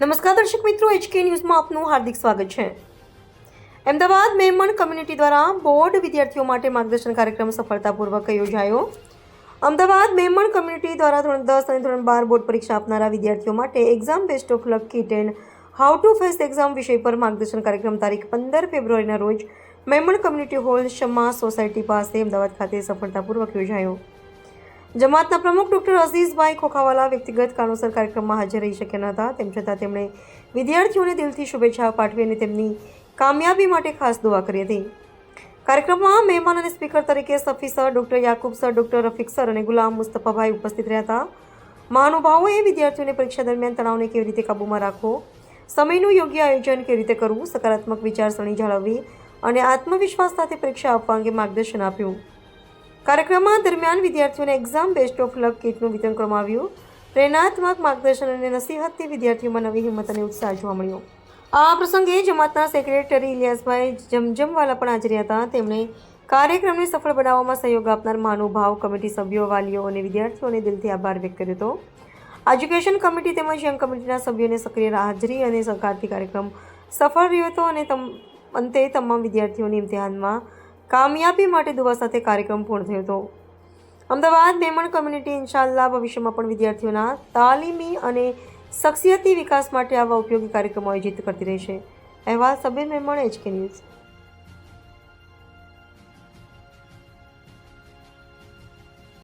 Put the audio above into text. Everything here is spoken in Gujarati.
નમસ્કાર દર્શક મિત્રો એચકે ન્યૂઝમાં આપનું હાર્દિક સ્વાગત છે. અમદાવાદ મેમણ કમ્યુનિટી દ્વારા બોર્ડ વિદ્યાર્થીઓ માટે માર્ગદર્શન કાર્યક્રમ સફળતાપૂર્વક યોજાયો. અમદાવાદ મેમણ કમ્યુનિટી દ્વારા ધોરણ દસ અને ધોરણ બાર બોર્ડ પરીક્ષા આપનારા વિદ્યાર્થીઓ માટે exam best of luck kit and how to face exam વિષય પર માર્ગદર્શન કાર્યક્રમ તારીખ પંદર ફેબ્રુઆરીના રોજ Memon community hall Shama society પાસે અમદાવાદ ખાતે સફળતાપૂર્વક યોજાયો. જમાતના પ્રમુખ ડૉક્ટર અઝીઝભાઈ ખોખાવાલા વ્યક્તિગત કારણોસર કાર્યક્રમમાં હાજર રહી શક્યા ન હતા. તેમ છતાં તેમણે વિદ્યાર્થીઓને દિલથી શુભેચ્છાઓ પાઠવી અને તેમની કામયાબી માટે ખાસ દુઆ કરી હતી. કાર્યક્રમમાં મહેમાન અને સ્પીકર તરીકે Safi sir, doctor Yakub sir, doctor Rafiq sir અને ગુલામ મુસ્તફાભાઈ ઉપસ્થિત રહ્યા હતા. મહાનુભાવોએ વિદ્યાર્થીઓને પરીક્ષા દરમિયાન તણાવને કેવી રીતે કાબૂમાં રાખવો, સમયનું યોગ્ય આયોજન કેવી રીતે કરવું, સકારાત્મક વિચારસરણી જાળવવી અને આત્મવિશ્વાસ સાથે પરીક્ષા આપવા અંગે માર્ગદર્શન આપ્યું. કાર્યક્રમમાં દરમિયાન વિદ્યાર્થીઓને એક્ઝામ બેસ્ટ ઓફ લક કીટનું વિતરણ કરવામાં આવ્યું. પ્રેરણાત્મક માર્ગદર્શન અને નસીહતથી વિદ્યાર્થીઓમાં નવી હિંમત અને ઉત્સાહ જોવા મળ્યો. આ પ્રસંગે જમાતના સેક્રેટરી ઇલિયાસભાઈ જમજમવાલા પણ હાજર હતા. તેમણે કાર્યક્રમને સફળ બનાવવામાં સહયોગ આપનાર મહાનુભાવ, કમિટી સભ્યો, વાલીઓ અને વિદ્યાર્થીઓને દિલથી આભાર વ્યક્ત કર્યો હતો. એજ્યુકેશન કમિટી તેમજ યંગ કમિટીના સભ્યોને સક્રિય હાજરી અને સહકારથી કાર્યક્રમ સફળ રહ્યો હતો અને અંતે તમામ વિદ્યાર્થીઓની ઇમ્તિહાનમાં કામયાબી માટે દુવા સાથે કાર્યક્રમ પૂર્ણ થયો હતો. અમદાવાદ મેમણ કમ્યુનિટી ઇન્શાલ્લાહ ભવિષ્યમાં પણ વિદ્યાર્થીઓના તાલીમી અને શખ્સિયતી વિકાસ માટે આવા ઉપયોગી કાર્યક્રમો આયોજિત કરતી રહેશે. અહેવાલ સબીર મેમણ એચકે ન્યૂઝ